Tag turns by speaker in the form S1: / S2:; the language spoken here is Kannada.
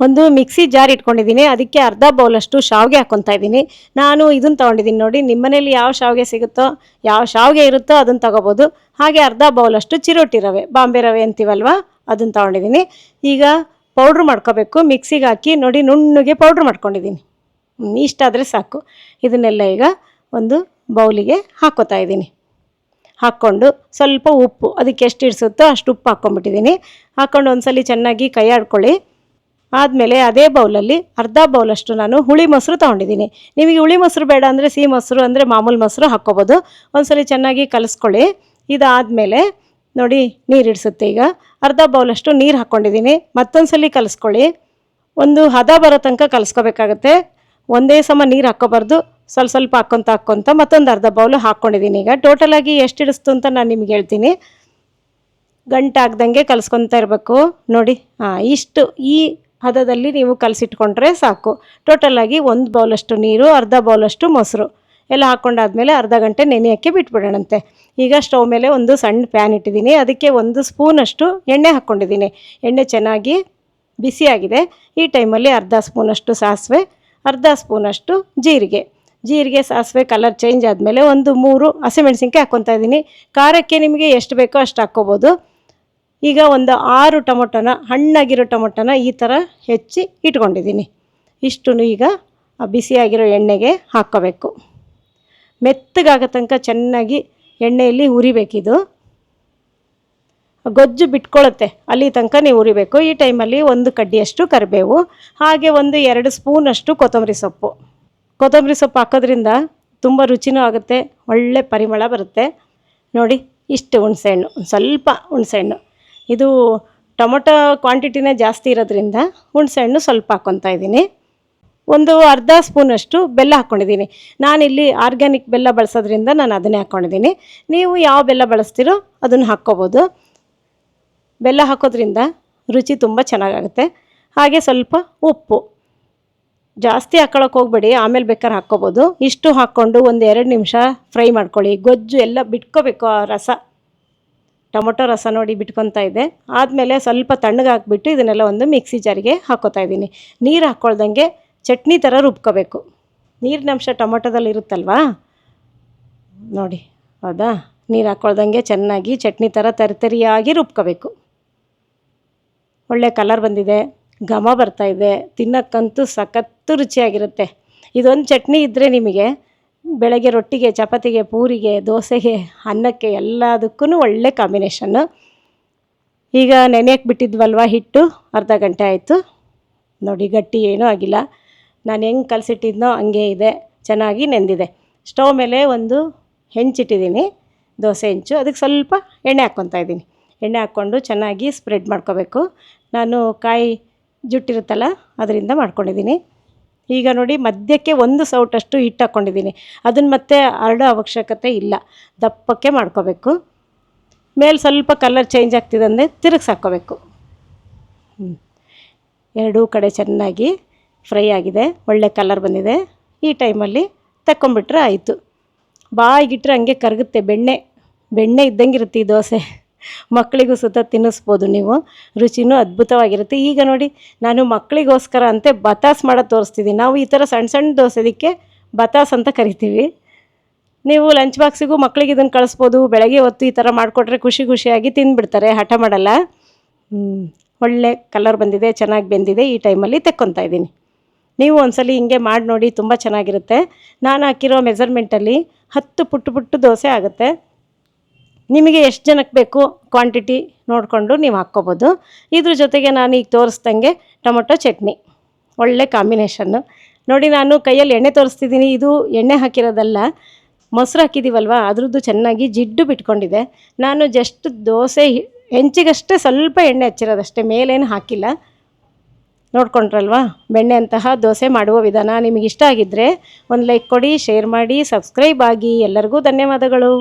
S1: ಒಂದು ಮಿಕ್ಸಿ ಜಾರ್ ಇಟ್ಕೊಂಡಿದ್ದೀನಿ. ಅದಕ್ಕೆ ಅರ್ಧ ಬೌಲಷ್ಟು ಶಾವಿಗೆ ಹಾಕ್ಕೊತಾ ಇದ್ದೀನಿ. ನಾನು ಇದನ್ನು ತೊಗೊಂಡಿದ್ದೀನಿ ನೋಡಿ, ನಿಮ್ಮನೇಲಿ ಯಾವ ಶಾವಿಗೆ ಸಿಗುತ್ತೋ, ಯಾವ ಶಾವಿಗೆ ಇರುತ್ತೋ ಅದನ್ನು ತೊಗೋಬೋದು. ಹಾಗೆ ಅರ್ಧ ಬೌಲಷ್ಟು ಚಿರೋಟಿ ರವೆ, ಬಾಂಬೆ ರವೆ ಅಂತೀವಲ್ವ, ಅದನ್ನು ತೊಗೊಂಡಿದ್ದೀನಿ. ಈಗ ಪೌಡ್ರ್ ಮಾಡ್ಕೋಬೇಕು. ಮಿಕ್ಸಿಗೆ ಹಾಕಿ ನೋಡಿ, ನುಣ್ಣಗೆ ಪೌಡ್ರ್ ಮಾಡ್ಕೊಂಡಿದ್ದೀನಿ. ಇಷ್ಟಾದರೆ ಸಾಕು. ಇದನ್ನೆಲ್ಲ ಈಗ ಒಂದು ಬೌಲಿಗೆ ಹಾಕೋತಾ ಇದ್ದೀನಿ. ಹಾಕ್ಕೊಂಡು ಸ್ವಲ್ಪ ಉಪ್ಪು, ಅದಕ್ಕೆ ಎಷ್ಟು ಇಡಿಸುತ್ತೋ ಅಷ್ಟು ಉಪ್ಪು ಹಾಕ್ಕೊಂಬಿಟ್ಟಿದ್ದೀನಿ ಹಾಕ್ಕೊಂಡು ಒಂದ್ಸಲಿ ಚೆನ್ನಾಗಿ ಕೈ ಆಡ್ಕೊಳ್ಳಿ ಆದಮೇಲೆ ಅದೇ ಬೌಲಲ್ಲಿ ಅರ್ಧ ಬೌಲಷ್ಟು ನಾನು ಹುಳಿ ಮೊಸರು ತೊಗೊಂಡಿದ್ದೀನಿ. ನಿಮಗೆ ಹುಳಿ ಮೊಸರು ಬೇಡ ಅಂದರೆ ಸಿಹಿ ಮೊಸರು ಅಂದರೆ ಮಾಮೂಲು ಮೊಸರು ಹಾಕ್ಕೋಬೋದು. ಒಂದ್ಸಲಿ ಚೆನ್ನಾಗಿ ಕಲಿಸ್ಕೊಳ್ಳಿ. ಇದಾದಮೇಲೆ ನೋಡಿ ನೀರು ಇಡಿಸುತ್ತೆ ಈಗ. ಅರ್ಧ ಬೌಲಷ್ಟು ನೀರು ಹಾಕ್ಕೊಂಡಿದ್ದೀನಿ. ಮತ್ತೊಂದ್ಸಲಿ ಕಲಿಸ್ಕೊಳ್ಳಿ. ಒಂದು ಹದ ಬರೋ ತನಕ ಕಲಿಸ್ಕೋಬೇಕಾಗತ್ತೆ. ಒಂದೇ ಸಮ ನೀರು ಹಾಕ್ಕೋಬಾರ್ದು. ಸ್ವಲ್ಪ ಸ್ವಲ್ಪ ಹಾಕ್ಕೊತ ಹಾಕ್ಕೊತ ಮತ್ತೊಂದು ಅರ್ಧ ಬೌಲು ಹಾಕ್ಕೊಂಡಿದ್ದೀನಿ ಈಗ. ಟೋಟಲಾಗಿ ಎಷ್ಟು ಇಡಿಸ್ತು ಅಂತ ನಾನು ನಿಮ್ಗೆ ಹೇಳ್ತೀನಿ. ಗಂಟಾಗ್ದಂಗೆ ಕಲಿಸ್ಕೊತಾ ಇರಬೇಕು. ನೋಡಿ ಹಾಂ ಇಷ್ಟು ಈ ಹದದಲ್ಲಿ ನೀವು ಕಲಸಿಟ್ಕೊಂಡ್ರೆ ಸಾಕು. ಟೋಟಲಾಗಿ ಒಂದು ಬೌಲಷ್ಟು ನೀರು, ಅರ್ಧ ಬೌಲಷ್ಟು ಮೊಸರು. ಎಲ್ಲ ಹಾಕ್ಕೊಂಡಾದ್ಮೇಲೆ ಅರ್ಧ ಗಂಟೆ ನೆನೆಯೋಕ್ಕೆ ಬಿಟ್ಬಿಡೋಣಂತೆ. ಈಗ ಸ್ಟವ್ ಮೇಲೆ ಒಂದು ಸಣ್ಣ ಪ್ಯಾನ್ ಇಟ್ಟಿದ್ದೀನಿ. ಅದಕ್ಕೆ ಒಂದು ಸ್ಪೂನಷ್ಟು ಎಣ್ಣೆ ಹಾಕ್ಕೊಂಡಿದ್ದೀನಿ. ಎಣ್ಣೆ ಚೆನ್ನಾಗಿ ಬಿಸಿಯಾಗಿದೆ. ಈ ಟೈಮಲ್ಲಿ ಅರ್ಧ ಸ್ಪೂನಷ್ಟು ಸಾಸಿವೆ, ಅರ್ಧ ಸ್ಪೂನಷ್ಟು ಜೀರಿಗೆ. ಜೀರಿಗೆ, ಸಾಸಿವೆ ಕಲರ್ ಚೇಂಜ್ ಆದಮೇಲೆ ಒಂದು ಮೂರು ಹಸಿಮೆಣಸಿನ್ಕಾಯಿ ಹಾಕ್ಕೊತಾ ಇದ್ದೀನಿ. ಖಾರಕ್ಕೆ ನಿಮಗೆ ಎಷ್ಟು ಬೇಕೋ ಅಷ್ಟು ಹಾಕ್ಕೋಬೋದು. ಈಗ ಒಂದು ಆರು ಟೊಮೊಟೊನ, ಹಣ್ಣಾಗಿರೋ ಟೊಮೊಟೊನ ಈ ಥರ ಹೆಚ್ಚಿ ಇಟ್ಕೊಂಡಿದ್ದೀನಿ. ಇಷ್ಟು ಈಗ ಬಿಸಿಯಾಗಿರೋ ಎಣ್ಣೆಗೆ ಹಾಕ್ಕೋಬೇಕು. ಮೆತ್ತಗಾಗೋ ತನಕ ಚೆನ್ನಾಗಿ ಎಣ್ಣೆಯಲ್ಲಿ ಉರಿಬೇಕಿದು ಗೊಜ್ಜು ಬಿಟ್ಕೊಳ್ಳುತ್ತೆ ಅಲ್ಲಿ ತನಕ ನೀವು ಉರಿಬೇಕು ಈ ಟೈಮಲ್ಲಿ ಒಂದು ಕಡ್ಡಿಯಷ್ಟು ಕರಿಬೇವು, ಹಾಗೆ ಒಂದು ಎರಡು ಸ್ಪೂನಷ್ಟು ಕೊತ್ತಂಬರಿ ಸೊಪ್ಪು. ಕೊತ್ತಂಬರಿ ಸೊಪ್ಪು ಹಾಕೋದ್ರಿಂದ ತುಂಬ ರುಚಿನೂ ಆಗುತ್ತೆ, ಒಳ್ಳೆ ಪರಿಮಳ ಬರುತ್ತೆ. ನೋಡಿ, ಇಷ್ಟು ಹುಣಸೆಹಣ್ಣು ಒಂದು ಸ್ವಲ್ಪ ಹುಣಸೆಹಣ್ಣು. ಇದು ಟೊಮೊಟೊ ಕ್ವಾಂಟಿಟಿನೇ ಜಾಸ್ತಿ ಇರೋದ್ರಿಂದ ಹುಣಸೆ ಹಣ್ಣು ಸ್ವಲ್ಪ ಹಾಕ್ಕೊತಾ ಇದ್ದೀನಿ. ಒಂದು ಅರ್ಧ ಸ್ಪೂನಷ್ಟು ಬೆಲ್ಲ ಹಾಕ್ಕೊಂಡಿದ್ದೀನಿ ನಾನಿಲ್ಲಿ ಆರ್ಗ್ಯಾನಿಕ್ ಬೆಲ್ಲ ಬಳಸೋದ್ರಿಂದ ನಾನು ಅದನ್ನೇ ಹಾಕ್ಕೊಂಡಿದ್ದೀನಿ ನೀವು ಯಾವ ಬೆಲ್ಲ ಬಳಸ್ತೀರೋ ಅದನ್ನು ಹಾಕ್ಕೋಬೋದು. ಬೆಲ್ಲ ಹಾಕೋದ್ರಿಂದ ರುಚಿ ತುಂಬ ಚೆನ್ನಾಗಾಗುತ್ತೆ. ಹಾಗೆ ಸ್ವಲ್ಪ ಉಪ್ಪು. ಜಾಸ್ತಿ ಹಾಕ್ಕೊಳಕ್ಕೆ ಹೋಗ್ಬೇಡಿ, ಆಮೇಲೆ ಬೇಕಾದ್ರೆ ಹಾಕ್ಕೋಬೋದು. ಇಷ್ಟು ಹಾಕ್ಕೊಂಡು ಒಂದು ಎರಡು ನಿಮಿಷ ಫ್ರೈ ಮಾಡ್ಕೊಳ್ಳಿ. ಗೊಜ್ಜು ಎಲ್ಲ ಬಿಟ್ಕೋಬೇಕು ಆ ರಸ. ಟೊಮೊಟೊ ರಸ ನೋಡಿ ಬಿಟ್ಕೊತಾ ಇದೆ ಆದಮೇಲೆ ಸ್ವಲ್ಪ ತಣ್ಣಗೆ ಹಾಕ್ಬಿಟ್ಟು ಇದನ್ನೆಲ್ಲ ಒಂದು ಮಿಕ್ಸಿ ಜಾರಿಗೆ ಹಾಕೋತಾ ಇದ್ದೀನಿ. ನೀರು ಹಾಕ್ಕೊಳ್ದಂಗೆ ಚಟ್ನಿ ಥರ ರುಬ್ಕೋಬೇಕು. ನೀರಿನ ಅಂಶ ಟೊಮೊಟೊದಲ್ಲಿ ಇರುತ್ತಲ್ವಾ? ನೋಡಿ, ಹೌದಾ? ನೀರು ಹಾಕ್ಕೊಳ್ದಂಗೆ ಚೆನ್ನಾಗಿ ಚಟ್ನಿ ಥರ ತರಿತರಿಯಾಗಿ ರುಬ್ಕೋಬೇಕು. ಒಳ್ಳೆ ಕಲರ್ ಬಂದಿದೆ, ಘಮ ಬರ್ತಾ ಇದೆ, ತಿನ್ನಕ್ಕಂತೂ ಸಖತ್ತು ರುಚಿಯಾಗಿರುತ್ತೆ. ಇದೊಂದು ಚಟ್ನಿ ಇದ್ದರೆ ನಿಮಗೆ ಬೆಳಗ್ಗೆ ರೊಟ್ಟಿಗೆ, ಚಪಾತಿಗೆ, ಪೂರಿಗೆ, ದೋಸೆಗೆ, ಅನ್ನಕ್ಕೆ ಎಲ್ಲದಕ್ಕೂ ಒಳ್ಳೆ ಕಾಂಬಿನೇಷನ್ನು. ಈಗ ನೆನೆಯಕ್ಕೆ ಬಿಟ್ಟಿದ್ವಲ್ವ ಹಿಟ್ಟು? ಅರ್ಧ ಗಂಟೆ ಆಯಿತು. ನೋಡಿ, ಗಟ್ಟಿ ಏನೂ ಆಗಿಲ್ಲ. ನಾನು ಹೆಂಗೆ ಕಲಸಿಟ್ಟಿದ್ನೋ ಹಂಗೆ ಇದೆ. ಚೆನ್ನಾಗಿ ನೆಂದಿದೆ. ಸ್ಟವ್ ಮೇಲೆ ಒಂದು ಹೆಂಚಿಟ್ಟಿದ್ದೀನಿ, ದೋಸೆ ಹೆಂಚು. ಅದಕ್ಕೆ ಸ್ವಲ್ಪ ಎಣ್ಣೆ ಹಾಕ್ಕೊತಾ ಇದ್ದೀನಿ. ಎಣ್ಣೆ ಹಾಕ್ಕೊಂಡು ಚೆನ್ನಾಗಿ ಸ್ಪ್ರೆಡ್ ಮಾಡ್ಕೋಬೇಕು. ನಾನು ಕಾಯಿ ಜುಟ್ಟಿರುತ್ತಲ್ಲ, ಅದರಿಂದ ಮಾಡ್ಕೊಂಡಿದ್ದೀನಿ. ಈಗ ನೋಡಿ ಮಧ್ಯಕ್ಕೆ ಒಂದು ಸೌಟಷ್ಟು ಹಿಟ್ಟು ಹಾಕ್ಕೊಂಡಿದ್ದೀನಿ ಅದನ್ನು ಮತ್ತೆ ಹರಡೋ ಅವಶ್ಯಕತೆ ಇಲ್ಲ. ದಪ್ಪಕ್ಕೆ ಮಾಡ್ಕೋಬೇಕು. ಮೇಲೆ ಸ್ವಲ್ಪ ಕಲರ್ ಚೇಂಜ್ ಆಗ್ತಿದೆ ಅಂದರೆ ತಿರುಗಿಸಿ ಹಾಕ್ಕೋಬೇಕು. ಹ್ಮ್. ಎರಡೂ ಕಡೆ ಚೆನ್ನಾಗಿ ಫ್ರೈ ಆಗಿದೆ. ಒಳ್ಳೆ ಕಲರ್ ಬಂದಿದೆ. ಈ ಟೈಮಲ್ಲಿ ತಕ್ಕೊಂಬಿಟ್ರೆ ಆಯಿತು. ಬಾಯಿಗಿಟ್ರೆ ಹಂಗೆ ಕರಗುತ್ತೆ ಬೆಣ್ಣೆ. ಬೆಣ್ಣೆ ಇದ್ದಂಗೆ ಇರುತ್ತೆ ಈ ದೋಸೆ. ಮಕ್ಕಳಿಗೂ ಸುತ್ತ ತಿನ್ನಿಸ್ಬೋದು ನೀವು. ರುಚಿನೂ ಅದ್ಭುತವಾಗಿರುತ್ತೆ. ಈಗ ನೋಡಿ, ನಾನು ಮಕ್ಕಳಿಗೋಸ್ಕರ ಅಂತೆ ಬತಾಸ್ ಮಾಡೋದು ತೋರಿಸ್ತಿದ್ದೀನಿ. ನಾವು ಈ ಥರ ಸಣ್ಣ ಸಣ್ಣ ದೋಸೆದಕ್ಕೆ ಬತಾಸ್ ಅಂತ ಕರಿತೀವಿ. ನೀವು ಲಂಚ್ ಬಾಕ್ಸಿಗೂ ಮಕ್ಕಳಿಗೆ ಇದನ್ನು ಕಳಿಸ್ಬೋದು. ಬೆಳಗ್ಗೆ ಹೊತ್ತು ಈ ಥರ ಮಾಡಿಕೊಟ್ರೆ ಖುಷಿ ಖುಷಿಯಾಗಿ ತಿಂದುಬಿಡ್ತಾರೆ ಹಠ ಮಾಡಲ್ಲ. ಒಳ್ಳೆ ಕಲರ್ ಬಂದಿದೆ, ಚೆನ್ನಾಗಿ ಬೆಂದಿದೆ. ಈ ಟೈಮಲ್ಲಿ ತೆಕ್ಕೊತಾ ಇದ್ದೀನಿ. ನೀವು ಒಂದ್ಸಲಿ ಹಿಂಗೆ ಮಾಡಿ ನೋಡಿ, ತುಂಬ ಚೆನ್ನಾಗಿರುತ್ತೆ. ನಾನು ಹಾಕಿರೋ ಮೆಸರ್ಮೆಂಟಲ್ಲಿ ಹತ್ತು ಪುಟ್ಟು ಪುಟ್ಟು ದೋಸೆ ಆಗುತ್ತೆ. ನಿಮಗೆ ಎಷ್ಟು ಜನಕ್ಕೆ ಬೇಕು ಕ್ವಾಂಟಿಟಿ ನೋಡಿಕೊಂಡು ನೀವು ಹಾಕ್ಕೋಬೋದು. ಇದ್ರ ಜೊತೆಗೆ ನಾನು ಈಗ ತೋರಿಸ್ದಂಗೆ ಟೊಮೊಟೊ ಚಟ್ನಿ. ಒಳ್ಳೆ ಕಾಂಬಿನೇಷನ್ನು ನೋಡಿ ನಾನು ಕೈಯಲ್ಲಿ ಎಣ್ಣೆ ತೋರಿಸ್ತಿದ್ದೀನಿ. ಇದು ಎಣ್ಣೆ ಹಾಕಿರೋದಲ್ಲ, ಮೊಸರು ಹಾಕಿದ್ದೀವಲ್ವ ಅದ್ರದ್ದು ಚೆನ್ನಾಗಿ ಜಿಡ್ಡು ಬಿಟ್ಕೊಂಡಿದೆ. ನಾನು ಜಸ್ಟ್ ದೋಸೆ, ಹೆಂಚಿಗಷ್ಟೇ ಸ್ವಲ್ಪ ಎಣ್ಣೆ ಹಚ್ಚಿರೋದಷ್ಟೇ ಮೇಲೇನು ಹಾಕಿಲ್ಲ. ನೋಡ್ಕೊಂಡ್ರಲ್ವಾ? ಬೆಣ್ಣೆ ಅಂತಹ ದೋಸೆ ಮಾಡುವ ವಿಧಾನ ನಿಮಗೆ ಇಷ್ಟ ಆಗಿದ್ದರೆ ಒಂದು ಲೈಕ್ ಕೊಡಿ ಶೇರ್ ಮಾಡಿ ಸಬ್ಸ್ಕ್ರೈಬ್ ಆಗಿ. ಎಲ್ಲರಿಗೂ ಧನ್ಯವಾದಗಳು.